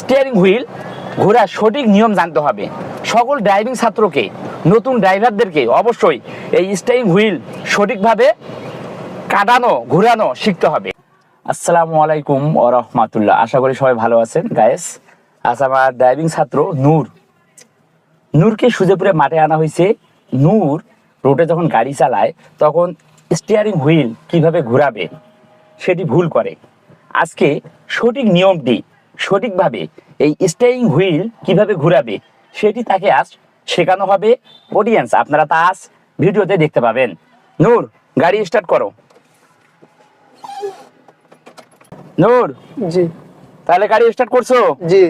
Steering wheel ঘোরার সঠিক নিয়ম জানতে হবে। সকল ড্রাইভিং ছাত্রকে, নতুন ড্রাইভারদেরকে অবশ্যই এই স্টিয়ারিং হুইল সঠিকভাবে কাটানো, ঘোরানো শিখতে হবে। আসসালামু আলাইকুম ও রহমাতুল্লাহ। আশা করি সবাই ভালো আছেন গায়েস আজ আমার ড্রাইভিং ছাত্র নূর। নূরকে সুজেপুরে মাঠে আনা হয়েছে। নূর রোডে যখন গাড়ি চালায়, তখন স্টিয়ারিং হুইল কীভাবে ঘুরাবে, সেটি ভুল করে। আজকে সঠিক নিয়মটি সঠিকভাবে এই স্টিয়ারিং হুইল কীভাবে ঘোরাবে সেটি তাকে আজ শেখানো হবে অডিয়েন্স আপনারা তা আজ ভিডিওতে দেখতে পাবেন। নূর গাড়ি স্টার্ট করো। নূর জি। তাহলে গাড়ি স্টার্ট করছ? জি।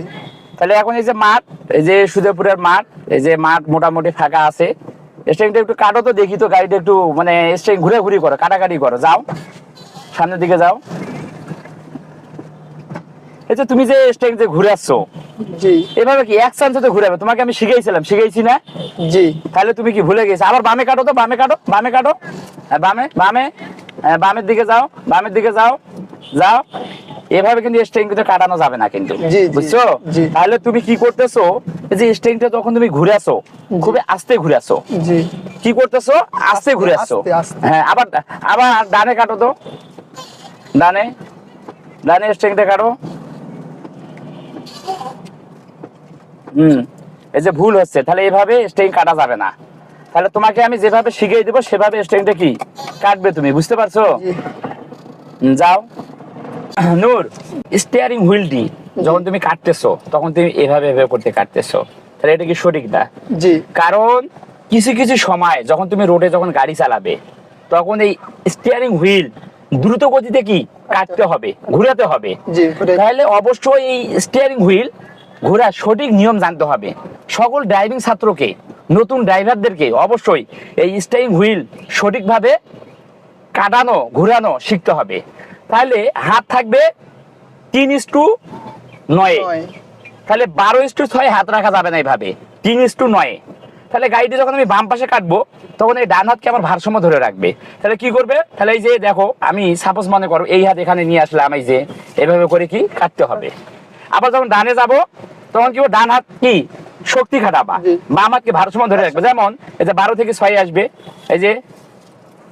তাহলে এখন এই যে মাঠ এই যে সুদেপুরের মাঠ এই যে মাঠ মোটামুটি ফাঁকা আছে। স্ট্রিংটা একটু কাটো তো দেখি তো গাড়িটা একটু মানে স্ট্রিং ঘুরে ঘুরি করো কাটাকাটি করো। যাও সামনের দিকে যাও। এই যে তুমি যে জি। এভাবে কি এক চান্সে তো ঘুরাবে? তোমাকে আমি শিখাইছিলাম শিখাইছি না? জি। তাহলে তুমি কি ভুলে গেছো? আবার বামে কাটো তো বামে কাটো বামে কাটো। হ্যাঁ, বামে বামে হ্যাঁ, বামের দিকে যাও বামের দিকে যাও যাও। এভাবে কিন্তু স্ট্রিং কিন্তু কাটানো যাবে না কিন্তু বুঝছ? তাহলে তুমি কি করতেছো? এই যে স্ট্রিংটা যখন তুমি ঘুরে আসো খুবই আস্তে ঘুরে আসো। কি করতেছো? আস্তে ঘুরে আস্তে। হ্যাঁ আবার আবার ডানে কাটো তো। ডানে ডানে স্ট্রিংটা কাটো। হুম এই যে ভুল হচ্ছে তাহলে এইভাবে স্ট্রিং কাটা যাবে না। তাহলে তোমাকে আমি যেভাবে শিখিয়ে দেবো সেভাবে স্ট্রিংটা কি কাটবে তুমি বুঝতে পারছ? যাও। নূর স্টিয়ারিং হুইলটি যখন তুমি কাটতেছো তখন তুমি এভাবে এভাবে করতে কাটতেছো। তাহলে এটা কি সঠিক না? জি। কারণ কিছু কিছু সময় যখন তুমি রোডে যখন গাড়ি চালাবে তখন এই স্টিয়ারিং হুইল দ্রুত গতিতে কি কাটতে হবে ঘুরাতে হবে। তাহলে অবশ্যই এই স্টিয়ারিং হুইল ঘোরার সঠিক নিয়ম জানতে হবে। সকল ড্রাইভিং ছাত্রকে নতুন ড্রাইভারদেরকে অবশ্যই এই স্টিয়ারিং হুইল সঠিকভাবে কাটানো ঘোরানো শিখতে হবে। তাহলে হাত থাকবে তিন ইস টু নয়। তাহলে বারো ইস টু ছয় হাত রাখা যাবে না এইভাবে তিন ইস টু নয়। তাহলে গাড়িটি যখন আমি বাম পাশে কাটবো তখন এই ডান হাতকে আমার ভারসাম্য ধরে রাখবে। তাহলে কি করবে? তাহলে এই যে দেখো আমি সাপোজ মনে করো এই হাত এখানে নিয়ে আসলাম এই যে এভাবে করে কি কাটতে হবে। আবার যখন ডানে যাব তখন কি? ডান হাত কি? শক্তি খাটাবা। বাম হাতকে ভারসাম্য ধরে রাখবে। যেমন এই যে বারো থেকে ছয় আসবে এই যে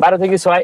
বারো থেকে ছয়